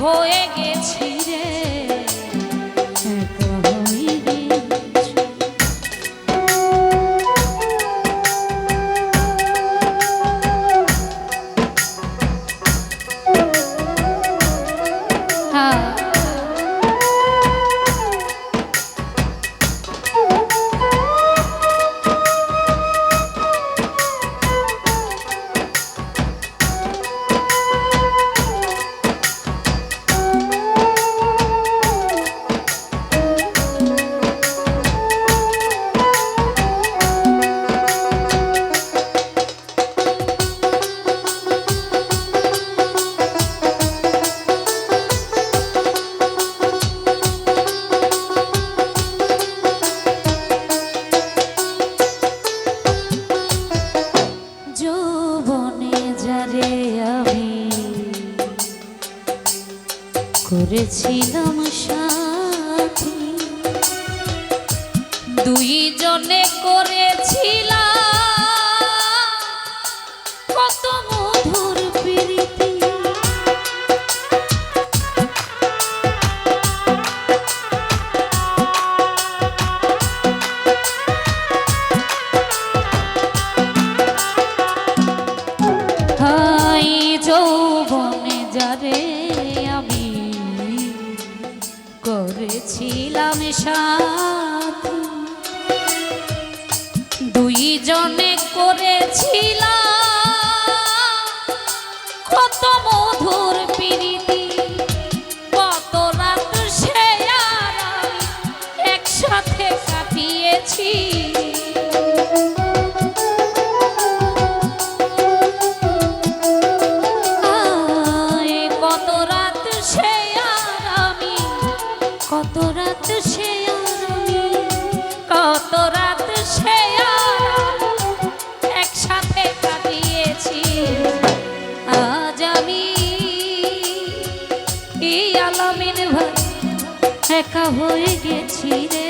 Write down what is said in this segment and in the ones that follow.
হয়ে দুই জনে করেছিলাম। আমিন ভাই একা হয়ে গেছি রে।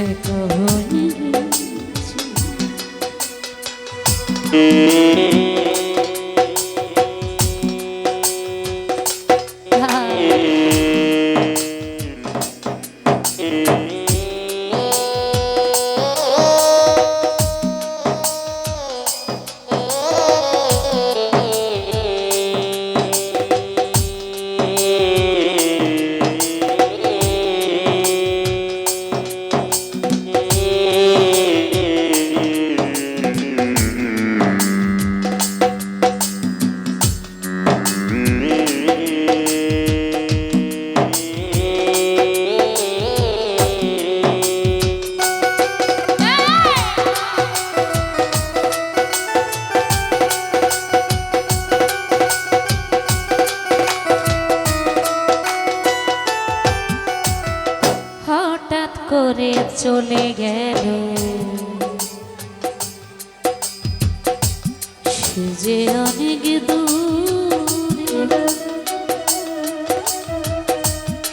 একা হয়ে গেছি।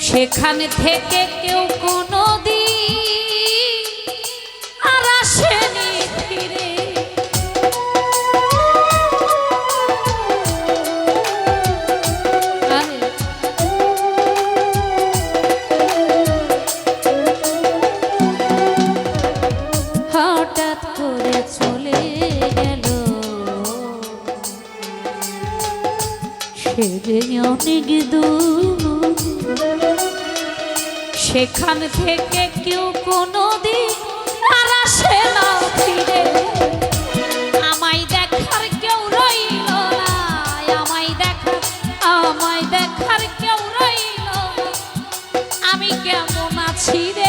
সেখানে থেকে কেউ কোন সেখান থেকে কেউ কোনো দিন আর আসে না ফিরে। আমায় দেখার কেউ রইল না, আমায় দেখা, আমায় দেখার কেউ রইল আমি কেমন আছি রে?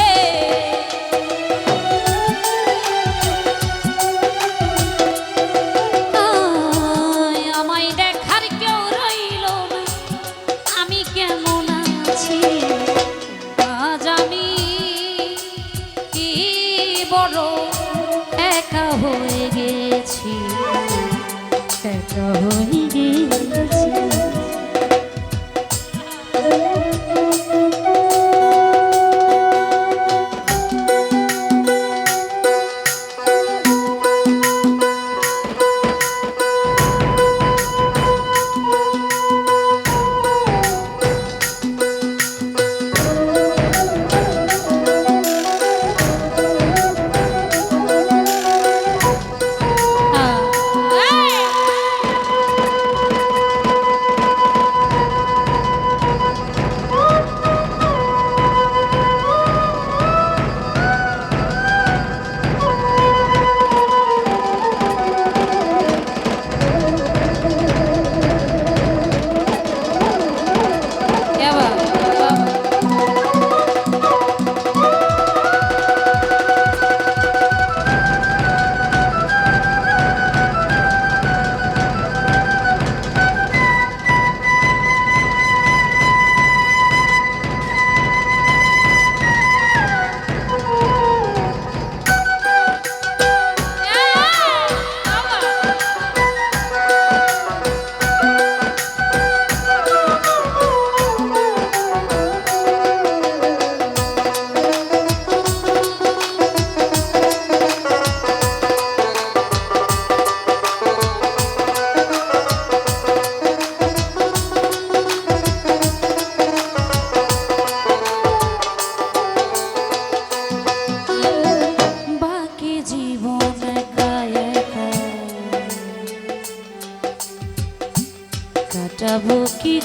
কাটাবো কি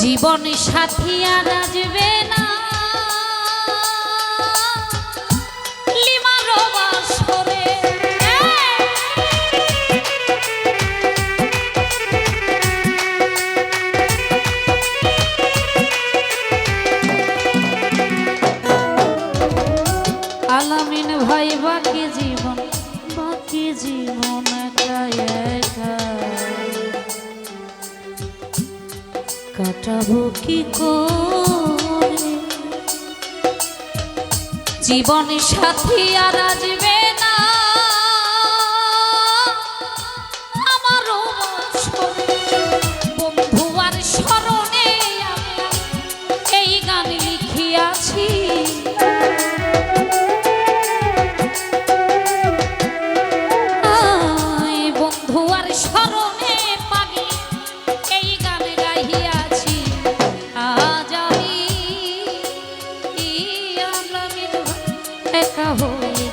জীবন সাথী আর আসবে কাটাবো কি করে? জীবনের সাথী আর আসবে আমরা একা হই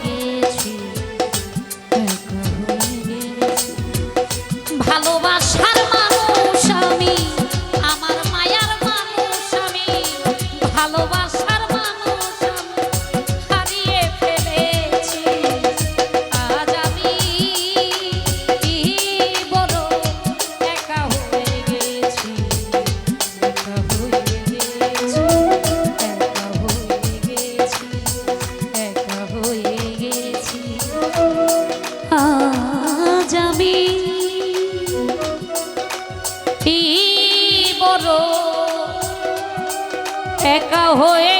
একা হয়ে